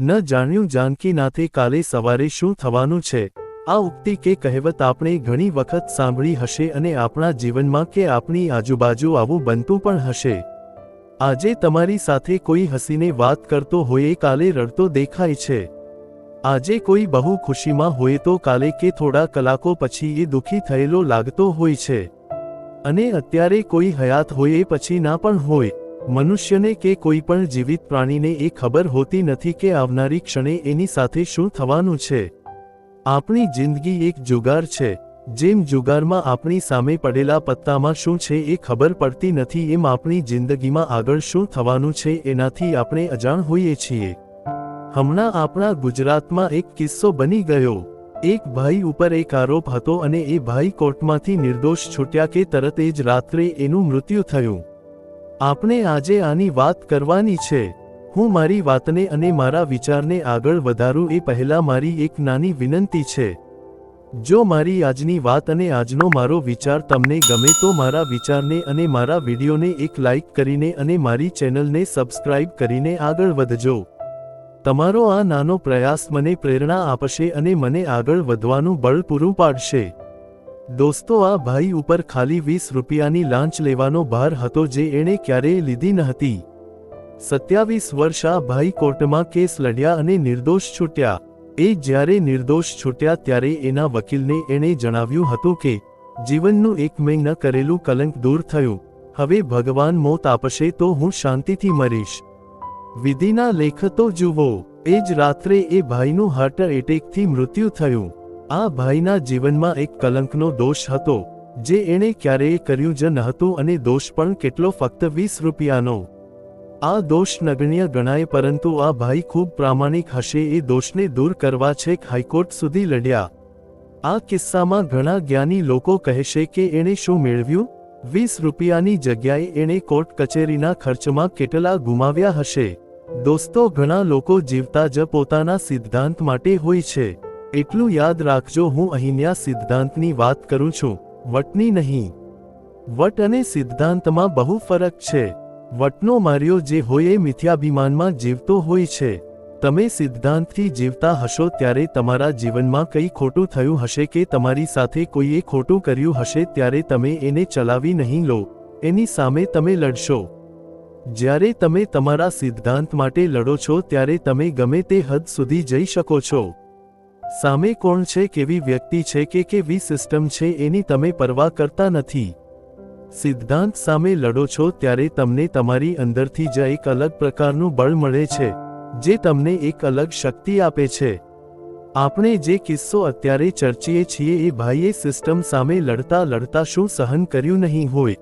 ન જાણ્યું જાનકીનાથે કાલે સવારે શું થવાનું છે? આ ઉક્તિ કે કહેવત આપણે ઘણી વખત સાંભળી હશે અને આપણા જીવનમાં કે આપણી આજુબાજુ આવું બનતું પણ હશે. આજે તમારી સાથે કોઈ હસીને વાત કરતો હોય કાલે રડતો દેખાય છે. આજે કોઈ બહુ ખુશીમાં હોય તો કાલે કે થોડા કલાકો પછી એ દુઃખી થયેલો લાગતો હોય છે. અને અત્યારે કોઈ હયાત હોય એ પછી ના પણ હોય. મનુષ્યને કે કોઈ પણ જીવિત પ્રાણીને એ ખબર હોતી નથી કે આવનારી ક્ષણે એની સાથે શું થવાનું છે. આપણી જિંદગી એક જુગાર છે, જેમ જુગારમાં આપણી સામે પડેલા પત્તામાં શું છે એ ખબર પડતી નથી, એમ આપણી જિંદગીમાં આગળ શું થવાનું છે એનાથી આપણે અજાણ હોઈએ છીએ. હમણાં આપણા ગુજરાતમાં એક કિસ્સો બની ગયો. એક ભાઈ ઉપર એક આરોપ હતો અને એ ભાઈ કોર્ટમાંથી નિર્દોષ છૂટ્યા કે તરત એ જ રાત્રે એનું મૃત્યુ થયું. આપણે આજે આની વાત કરવાની છે. હું મારી વાતને અને મારા વિચારને આગળ વધારું એ પહેલા મારી એક નાની વિનંતી છે. જો મારી આજની વાત અને આજનો મારો વિચાર તમને ગમે તો મારા વિચારને અને મારા વિડીયોને એક લાઇક કરીને અને મારી ચેનલને સબસ્ક્રાઇબ કરીને આગળ વધજો. તમારો આ નાનો પ્રયાસ મને પ્રેરણા આપશે અને મને આગળ વધવાનું બળ પૂરું પાડશે. દોસ્તો, આ ભાઈ ઉપર ખાલી વીસ રૂપિયાની લાંચ લેવાનો ભાર હતો જે એણે ક્યારેય લીધી ન હતી. સત્યાવીસ વર્ષ આ ભાઈ કોર્ટમાં કેસ લડ્યા અને નિર્દોષ છૂટ્યા. એ જ્યારે નિર્દોષ છૂટ્યા ત્યારે એના વકીલને એણે જણાવ્યું હતું કે, જીવનનું એક મેં ન કરેલું કલંક દૂર થયું. હવે ભગવાન મોત આપશે તો હું શાંતિથી મરીશ. વિધિના લેખ તો જુઓ. એ જ રાત્રે એ ભાઈનું હાર્ટ એટેકથી મૃત્યુ થયું. આ ભાઈના જીવનમાં એક કલંકનો દોષ હતો, જે એણે ક્યારેય કર્યું જ નહોતું અને દોષ પણ કેટલો ફક્ત વીસ રૂપિયાનો. આ દોષ નગણ્ય ગણાય પરંતુ આ ભાઈ ખૂબ પ્રામાણિક હશે એ દોષને દૂર કરવા છેક હાઈકોર્ટ સુધી લડ્યા. આ કિસ્સામાં ઘણા જ્ઞાની લોકો કહેશે કે એણે શું મેળવ્યું? વીસ રૂપિયાની જગ્યાએ એણે કોર્ટ કચેરીના ખર્ચમાં કેટલા ગુમાવ્યા હશે? દોસ્તો, ઘણા લોકો જીવતા જ પોતાના સિદ્ધાંત માટે હોય છે. એટલું યાદ રાખજો, હું અહીંયા સિદ્ધાંતની વાત કરું છું. વટની નહીં. વટ અને સિદ્ધાંતમાં બહુ ફરક છે. વટનો માર્યો જે હોય એ મિથ્યાભિમાનમાં જીવતો હોય છે. તમે સિદ્ધાંતથી જીવતા હશો ત્યારે તમારા જીવનમાં કંઈ ખોટું થયું હશે કે તમારી સાથે કોઈએ ખોટું કર્યું હશે ત્યારે તમે એને ચલાવી નહીં લો. એની સામે તમે લડશો. જ્યારે તમે તમારા સિદ્ધાંત માટે લડો છો ત્યારે તમે ગમે તે હદ સુધી જઈ શકો છો. સામે કોણ છે, કેવી વ્યક્તિ છે કે કેવી સિસ્ટમ છે એની તમે પરવા કરતા નથી. સિદ્ધાંત સામે લડો છો ત્યારે તમને તમારી અંદરથી જ એક અલગ પ્રકારનું બળ મળે છે, જે તમને એક અલગ શક્તિ આપે છે. આપણે જે કિસ્સો અત્યારે ચર્ચીએ છીએ એ ભાઈએ સિસ્ટમ સામે લડતા લડતા શું સહન કર્યું નહીં હોય.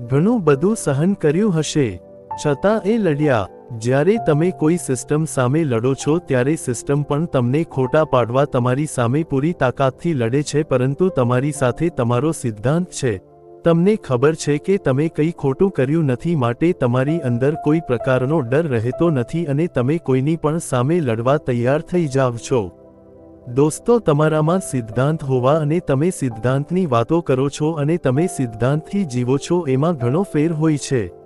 ઘણું બધું સહન કર્યું હશે. છતાં એ લડ્યા. જ્યારે તમે કોઈ સિસ્ટમ સામે લડો છો ત્યારે સિસ્ટમ પણ તમને ખોટા પાડવા તમારી સામે પૂરી તાકાતથી લડે છે પરંતુ તમારી સાથે તમારો સિદ્ધાંત છે. તમને ખબર છે કે તમે કંઈ ખોટું કર્યું નથી માટે તમારી અંદર કોઈ પ્રકારનો ડર રહેતો નથી અને તમે કોઈની પણ સામે લડવા તૈયાર થઈ જાવ છો. દોસ્તો, તમારામાં સિદ્ધાંત હોવા અને તમે સિદ્ધાંતની વાતો કરો છો અને તમે સિદ્ધાંતથી જીવો છો એમાં ઘણો ફેર હોય છે.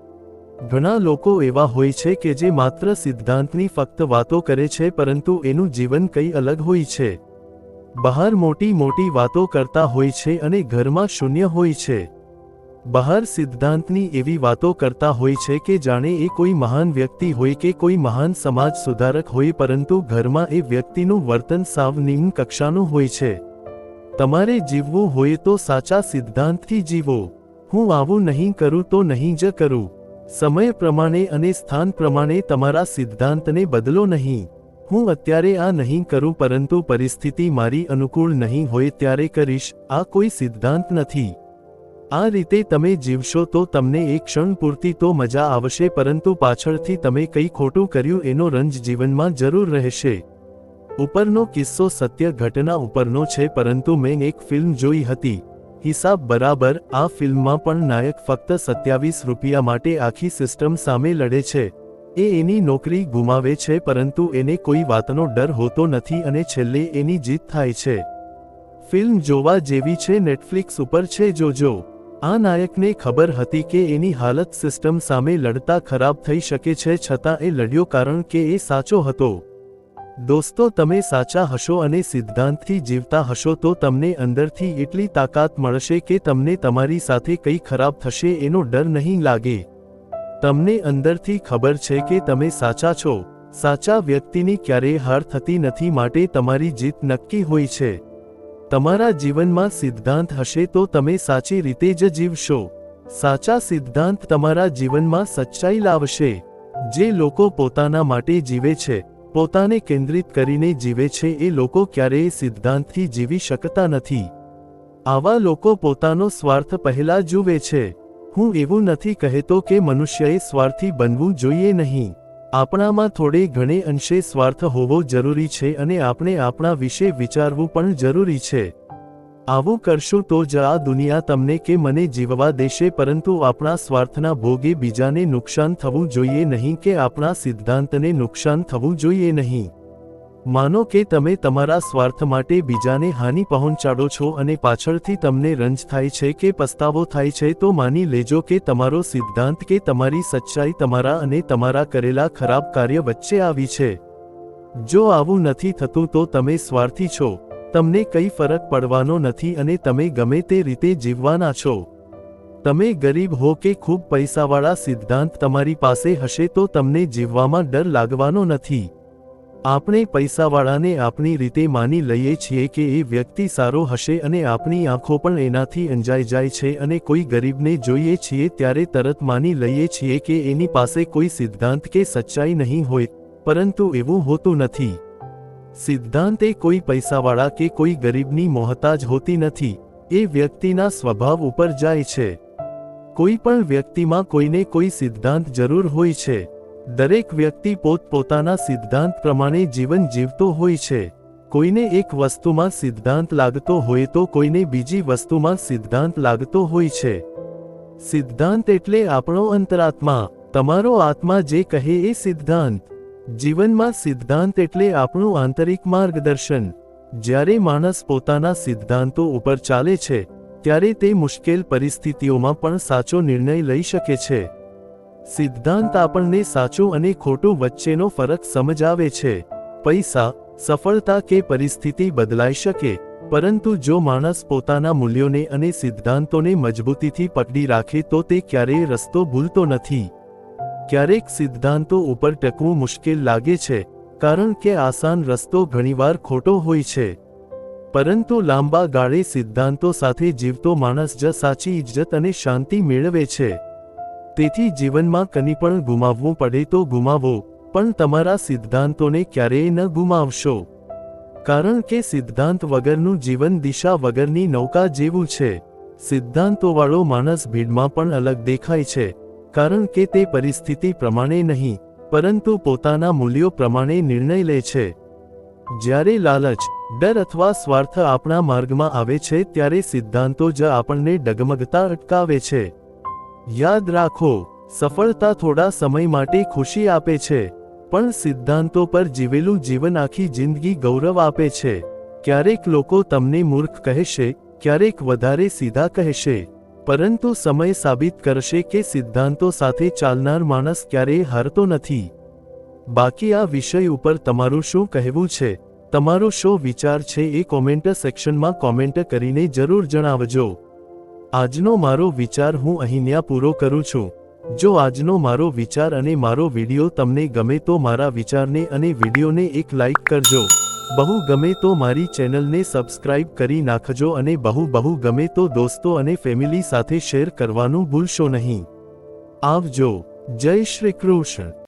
ઘણા લોકો એવા હોય છે કે જે માત્ર સિદ્ધાંતની ફક્ત વાતો કરે છે, પરંતુ એનું જીવન કંઈ અલગ હોય છે. બહાર મોટી મોટી વાતો કરતા હોય છે અને ઘરમાં શૂન્ય હોય છે. બહાર સિદ્ધાંતની એવી વાતો કરતા હોય છે કે જાણે એ કોઈ મહાન વ્યક્તિ હોય કે કોઈ મહાન સમાજ સુધારક હોય, પરંતુ ઘરમાં એ વ્યક્તિનું વર્તન સાવ નિમ્ન કક્ષાનું હોય છે. તમારે જીવવું હોય તો સાચા સિદ્ધાંતથી જીવો. હું આવું નહીં કરું તો નહીં જ કરું. સમય પ્રમાણે અને સ્થાન પ્રમાણે તમારા સિદ્ધાંતને બદલો નહીં. હું અત્યારે આ નહીં કરું પરંતુ પરિસ્થિતિ મારી અનુકૂળ નહીં હોય ત્યારે કરીશ, આ કોઈ સિદ્ધાંત નથી. આ રીતે તમે જીવશો તો તમને એક ક્ષણ પૂરતી તો મજા આવશે પરંતુ પાછળથી તમે કંઈ ખોટું કર્યું એનો રંજ જીવનમાં જરૂર રહેશે. ઉપરનો કિસ્સો સત્ય ઘટના ઉપરનો છે પરંતુ મેં એક ફિલ્મ જોઈ હતી. હિસાબ બરાબર આ ફિલ્મમાં પણ નાયક ફક્ત સત્યાવીસ રૂપિયા માટે આખી સિસ્ટમ સામે લડે છે. એ એની નોકરી ગુમાવે છે પરંતુ એને કોઈ વાતનો ડર હોતો નથી અને છેલ્લે એની જીત થાય છે. ફિલ્મ જોવા જેવી છે નેટફ્લિક્સ ઉપર છે જોજો. આ નાયકને ખબર હતી કે એની હાલત સિસ્ટમ સામે લડતા ખરાબ થઈ શકે છે છતાં એ લડ્યો કારણ કે એ સાચો હતો. દોસ્તો, તમે સાચા હશો અને સિદ્ધાંતથી જીવતા હશો, તો તમને અંદરથી એટલી તાકાત મળશે કે તમને તમારી સાથે કંઈ ખરાબ થશે એનો ડર નહીં લાગે. તમને અંદરથી ખબર છે કે તમે સાચા છો. સાચા વ્યક્તિની ક્યારેય હાર થતી નથી માટે તમારી જીત નક્કી હોય છે. તમારા જીવનમાં સિદ્ધાંત હશે તો તમે સાચી રીતે જ જીવશો. સાચા સિદ્ધાંત તમારા જીવનમાં સચ્ચાઈ લાવશે. જે લોકો પોતાના માટે જીવે છે. પોતાને કેન્દ્રિત કરીને જીવે છે એ લોકો ક્યારેય સિદ્ધાંતથી જીવી શકતા નથી. આવા લોકો પોતાનો સ્વાર્થ પહેલા જુએ છે. હું એવું નથી કહેતો કે મનુષ્યએ સ્વાર્થી બનવું જોઈએ નહીં. આપણામાં થોડે ઘણે અંશે સ્વાર્થ હોવો જરૂરી છે અને આપણે આપણા વિશે વિચારવું પણ જરૂરી છે. આવું કરશું તો જ આ દુનિયા તમને કે મને જીવવા દેશે પરંતુ આપણા સ્વાર્થના ભોગે બીજાને નુકસાન થવું જોઈએ નહીં કે આપણા સિદ્ધાંતને નુકસાન થવું જોઈએ નહીં. માનો કે તમે તમારા સ્વાર્થ માટે બીજાને હાનિ પહોંચાડો છો અને પાછળથી તમને રંજ થાય છે કે પસ્તાવો થાય છે તો માની લેજો કે તમારો સિદ્ધાંત કે તમારી સચ્ચાઈ તમારા અને તમારા કરેલા ખરાબ કાર્ય વચ્ચે આવી છે. જો આવું નથી થતું તો તમે સ્વાર્થી છો. તમને કંઈ ફરક પડવાનો નથી અને તમે ગમે તે રીતે જીવવાના છો. તમે ગરીબ હો કે ખૂબ પૈસાવાળા સિદ્ધાંત તમારી પાસે હશે તો તમને જીવવામાં ડર લાગવાનો નથી. આપણે પૈસાવાળાને આપણી રીતે માની લઈએ છીએ કે એ વ્યક્તિ સારો હશે અને આપણી આંખો પણ એનાથી અંજાઈ જાય છે અને કોઈ ગરીબને જોઈએ છીએ ત્યારે તરત માની લઈએ છીએ કે એની પાસે કોઈ સિદ્ધાંત કે સચ્ચાઈ નહીં હોય, પરંતુ એવું હોતું નથી. સિદ્ધાંત એ કોઈ પૈસાવાળા કે કોઈ ગરીબની મોહતાજ હોતી નથી, એ વ્યક્તિના સ્વભાવ ઉપર જાય છે. કોઈ પણ વ્યક્તિમાં કોઈને કોઈ સિદ્ધાંત જરૂર હોય છે. દરેક વ્યક્તિ પોતપોતાના સિદ્ધાંત પ્રમાણે જીવન જીવતો હોય છે. કોઈને એક વસ્તુમાં સિદ્ધાંત લાગતો હોય તો કોઈને બીજી વસ્તુમાં સિદ્ધાંત લાગતો હોય છે. સિદ્ધાંત એટલે આપણો અંતરાત્મા, તમારો આત્મા જે કહે એ સિદ્ધાંત. જીવનમાં સિદ્ધાંત એટલે આપણું આંતરિક માર્ગદર્શન. જ્યારે માણસ પોતાના સિદ્ધાંતો ઉપર ચાલે છે, ત્યારે તે મુશ્કેલ પરિસ્થિતિઓમાં પણ સાચો નિર્ણય લઈ શકે છે. સિદ્ધાંત આપણને સાચું અને ખોટું વચ્ચેનો ફરક સમજાવે છે. પૈસા, સફળતા કે પરિસ્થિતિ બદલાઈ શકે, પરંતુ જો માણસ પોતાના મૂલ્યોને અને સિદ્ધાંતોને મજબૂતીથી પકડી રાખે તો તે ક્યારેય રસ્તો ભૂલતો નથી. ક્યારેક સિદ્ધાંતો ઉપર ટકવું મુશ્કેલ લાગે છે, કારણ કે આસાન રસ્તો ઘણીવાર ખોટો હોય છે. પરંતુ લાંબા ગાળે સિદ્ધાંતો સાથે જીવતો માણસ જ સાચી ઇજ્જત અને શાંતિ મેળવે છે. તેથી જીવનમાં કની પણ ગુમાવવું પડે તો ગુમાવો, પણ તમારા સિદ્ધાંતોને ક્યારેય ન ગુમાવશો. કારણ કે સિદ્ધાંત વગરનું જીવન દિશા વગરની નૌકા જેવું છે. સિદ્ધાંતોવાળો માણસ ભીડમાં પણ અલગ દેખાય છે. કારણ કે તે પરિસ્થિતિ પ્રમાણે નહીં, પરંતુ પોતાના મૂલ્યો પ્રમાણે નિર્ણય લે છે. જ્યારે લાલચ, ડર અથવા સ્વાર્થ આપણા માર્ગમાં આવે છે, ત્યારે સિદ્ધાંતો જ આપણને ડગમગતા અટકાવે છે. યાદ રાખો, સફળતા થોડા સમય માટે ખુશી આપે છે, પણ સિદ્ધાંતો પર જીવેલું જીવન આખી જિંદગી ગૌરવ આપે છે. ક્યારેક લોકો તમને મૂર્ખ કહેશે, ક્યારેક વધારે સીધા કહેશે. પરંતુ સમય સાબિત કરશે કે સિદ્ધાંતો સાથે ચાલનાર માણસ ક્યારેય હારતો નથી. બાકી આ વિષય ઉપર તમારું શું કહેવું છે? તમારો શો વિચાર છે એ કોમેન્ટ સેક્શનમાં કોમેન્ટ કરીને જરૂર જણાવજો. આજનો મારો વિચાર હું અહીંયા પૂરો કરું છું. જો આજનો મારો વિચાર અને મારો વિડિયો તમને ગમે તો મારા વિચારને અને વિડીયોને એક લાઈક કરજો. બહુ ગમે તો મારી ચેનલને સબસ્ક્રાઇબ કરી નાખજો અને બહુ બહુ ગમે તો દોસ્તો અને ફેમિલી સાથે શેર કરવાનું ભૂલશો નહીં. આવજો. જય શ્રી કૃષ્ણ.